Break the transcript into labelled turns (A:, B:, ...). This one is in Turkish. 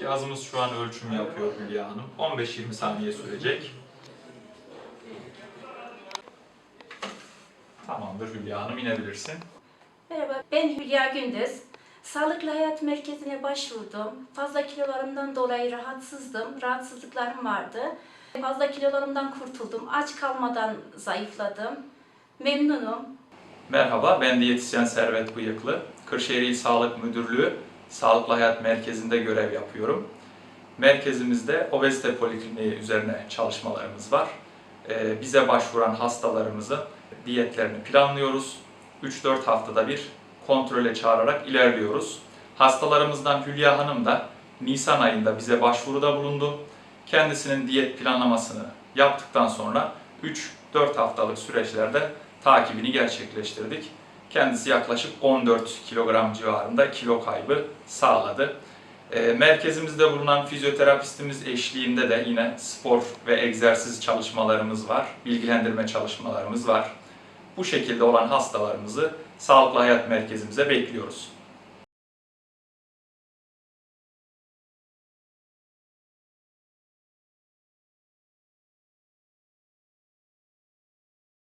A: Cihazımız şu an ölçüm yapıyor Hülya Hanım. 15-20 saniye sürecek. Tamamdır Hülya Hanım inebilirsin.
B: Merhaba, ben Hülya Gündüz. Sağlıklı Hayat Merkezi'ne başvurdum. Fazla kilolarımdan dolayı rahatsızdım, rahatsızlıklarım vardı. Fazla kilolarımdan kurtuldum, aç kalmadan zayıfladım. Memnunum.
A: Merhaba, ben diyetisyen Servet Bıyıklı. Kırşehir İl Sağlık Müdürlüğü Sağlıklı Hayat Merkezi'nde görev yapıyorum. Merkezimizde obezite polikliniği üzerine çalışmalarımız var. Ee, bize başvuran hastalarımızın diyetlerini planlıyoruz. 3-4 haftada bir kontrole çağırarak ilerliyoruz. Hastalarımızdan Hülya Hanım da Nisan ayında bize başvuruda bulundu. Kendisinin diyet planlamasını yaptıktan sonra 3-4 haftalık süreçlerde takibini gerçekleştirdik. Kendisi yaklaşık 14 kilogram civarında kilo kaybı sağladı. E, merkezimizde bulunan fizyoterapistimiz eşliğinde de yine spor ve egzersiz çalışmalarımız var, bilgilendirme çalışmalarımız var. Bu şekilde olan hastalarımızı Sağlıklı Hayat Merkezimize bekliyoruz.